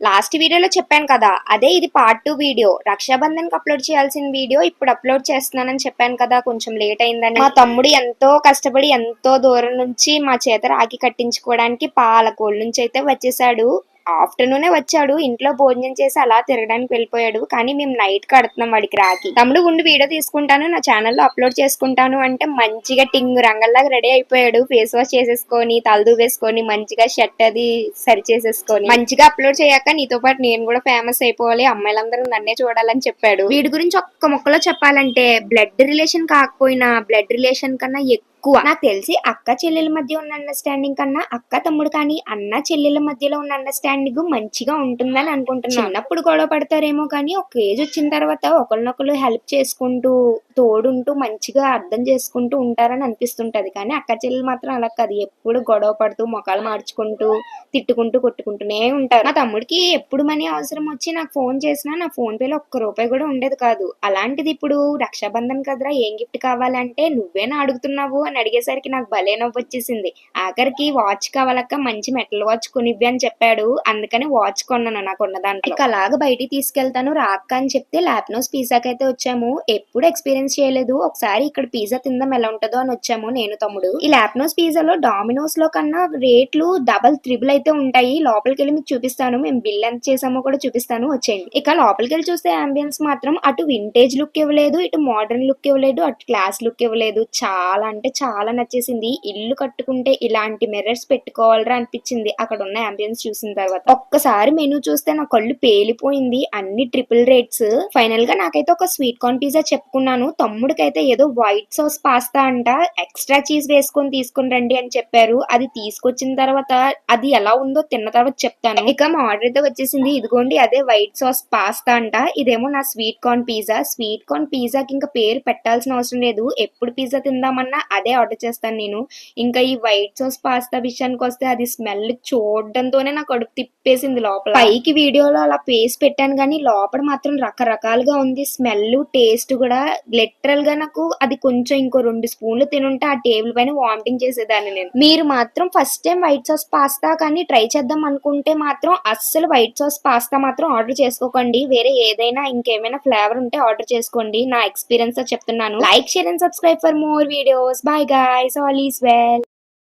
Last వీడియోలో చెప్పాను కదా అదే ఇది పార్ట్ టూ వీడియో రక్షాబంధన్కి అప్లోడ్ చేయాల్సిన వీడియో ఇప్పుడు అప్లోడ్ చేస్తున్నానని చెప్పాను కదా కొంచెం లేట్ అయిందని. మా తమ్ముడు ఎంతో కష్టపడి ఎంతో దూరం నుంచి మా చేత రాఖీ కట్టించుకోవడానికి పాలకోళ్ళ నుంచి అయితే వచ్చేసాడు. ఆఫ్టర్నూనే వచ్చాడు. ఇంట్లో భోజనం చేసి అలా తిరగడానికి వెళ్ళిపోయాడు. కానీ మేము నైట్ కడుతున్నాం వాడికి రాకి తమ్ముడు ఉండి వీడియో తీసుకుంటాను. నా ఛానల్లో అప్లోడ్ చేసుకుంటాను అంటే మంచిగా టింగ్ రంగల్లాగా రెడీ అయిపోయాడు. ఫేస్ వాష్ చేసేసుకొని తలదు వేసుకొని మంచిగా షర్ట్ అది సరి చేసేసుకొని మంచిగా అప్లోడ్ చేయక నీతో పాటు నేను కూడా ఫేమస్ అయిపోవాలి. అమ్మాయిలందరూ నన్నే చూడాలని చెప్పాడు. వీడి గురించి ఒక్క మొక్కలో చెప్పాలంటే బ్లడ్ రిలేషన్ కాకపోయినా బ్లడ్ రిలేషన్ కన్నా ఎక్కువ నాకు తెలిసి అక్క చెల్లెల మధ్య ఉన్న అండర్స్టాండింగ్ కన్నా అక్క తమ్ముడు కానీ అన్న చెల్లెల మధ్యలో ఉన్న అండర్స్టాండింగ్ మంచిగా ఉంటుందని అనుకుంటున్నాను. చిన్నప్పుడు గొడవ పడతారేమో కానీ ఒక ఏజ్ వచ్చిన తర్వాత ఒకరినొకరు హెల్ప్ చేసుకుంటూ తోడుంటూ మంచిగా అర్థం చేసుకుంటూ ఉంటారని అనిపిస్తుంటది. కానీ అక్క చెల్లెలు మాత్రం అలా కాదు. ఎప్పుడు గొడవ పడుతూ మొఖాలు మార్చుకుంటూ తిట్టుకుంటూ కొట్టుకుంటూనే ఉంటారు. మా తమ్ముడికి ఎప్పుడు మనీ అవసరం వచ్చి నాకు ఫోన్ చేసినా నా ఫోన్ పేలో ఒక్క రూపాయి కూడా ఉండేది కాదు. అలాంటిది ఇప్పుడు రక్షాబంధన్ కదరా ఏం గిఫ్ట్ కావాలంటే నువ్వేనా అడుగుతున్నావు అని అడిగేసరికి నాకు భలే నవ్వు వచ్చేసింది. ఆఖరికి వాచ్ కావాలక్క మంచి మెటల్ వాచ్ కొనివ్వి అని చెప్పాడు. అందుకని వాచ్ కొన్నాను నాకు ఉన్న దాంట్లో. ఇక అలాగ బయటికి తీసుకెళ్తాను. రాక్క అని చెప్తే ల్యాప్నోస్ పిజ్జాకి అయితే వచ్చాము. ఎప్పుడు ఎక్స్పీరియన్స్ చేయలేదు. ఒకసారి ఇక్కడ పిజ్జా తిందాం ఎలా ఉంటుందో అని వచ్చాము నేను తమ్ముడు. ఈ లాప్నోస్ పిజ్జాలో డామినోస్లో కన్నా రేట్లు డబల్ త్రిబుల్ అయితే ఉంటాయి. లోపలికి వెళ్ళి మీకు చూపిస్తాను. మేము బిల్ ఎంత చేసామో కూడా చూపిస్తాను. వచ్చేయండి. ఇక లోపలికి వెళ్ళి చూస్తే అంబియన్స్ మాత్రం అటు వింటేజ్ లుక్ ఇవ్వలేదు ఇటు మోడర్న్ లుక్ ఇవ్వలేదు అటు క్లాస్ లుక్ ఇవ్వలేదు. చాలా అంటే చాలా నచ్చేసింది. ఇల్లు కట్టుకుంటే ఇలాంటి మిర్రర్స్ పెట్టుకోవాలరా అనిపించింది. అక్కడ ఉన్న అంబియన్స్ చూసిన తర్వాత. ఒక్కసారి మెనూ చూస్తే నా కళ్ళు పేలిపోయింది. అన్ని ట్రిపుల్ రేట్స్ ఫైనల్గా నాకైతే ఒక స్వీట్ కార్న్ పిజ్జా చెప్పుకున్నాను. తమ్ముడికైతే ఏదో వైట్ సాస్ పాస్తా అంట ఎక్స్ట్రా చీజ్ వేసుకొని తీసుకుని రండి అని చెప్పారు. అది తీసుకొచ్చిన తర్వాత అది ఎలా ఉందో తిన్న తర్వాత చెప్తాను. ఇక మా ఆర్డర్ అయితే వచ్చేసింది. ఇదిగోండి అదే వైట్ సాస్ పాస్తా అంట. ఇదేమో నా sweet corn pizza sweet corn పిజ్జాకి ఇంకా పేరు పెట్టాల్సిన అవసరం లేదు. ఎప్పుడు పిజ్జా తిందామన్నా అదే ఆర్డర్ చేస్తాను నేను. ఇంకా ఈ వైట్ సాస్ పాస్తా విషయానికి వస్తే అది స్మెల్ చూడడంతోనే నా కడుపు తిప్పేసింది లోపల. పైకి వీడియోలో అలా పేస్ట్ పెట్టాను కానీ లోపల మాత్రం రకరకాలుగా ఉంది. స్మెల్ టేస్ట్ కూడా లిటరల్గా నాకు అది కొంచెం ఇంకో రెండు స్పూన్లు తినుంటే ఆ టేబుల్ పైన వామిటింగ్ చేసేదాన్ని నేను. మీరు మాత్రం first time white sauce pasta కానీ ట్రై చేద్దాం అనుకుంటే మాత్రం అస్సలు వైట్ సాస్ పాస్తా మాత్రం ఆర్డర్ చేసుకోకండి. వేరే ఏదైనా ఇంకేమైనా ఫ్లేవర్ ఉంటే ఆర్డర్ చేసుకోండి. నా ఎక్స్పీరియన్స్ చెప్తున్నాను. Like share and subscribe for more videos bye guys all is well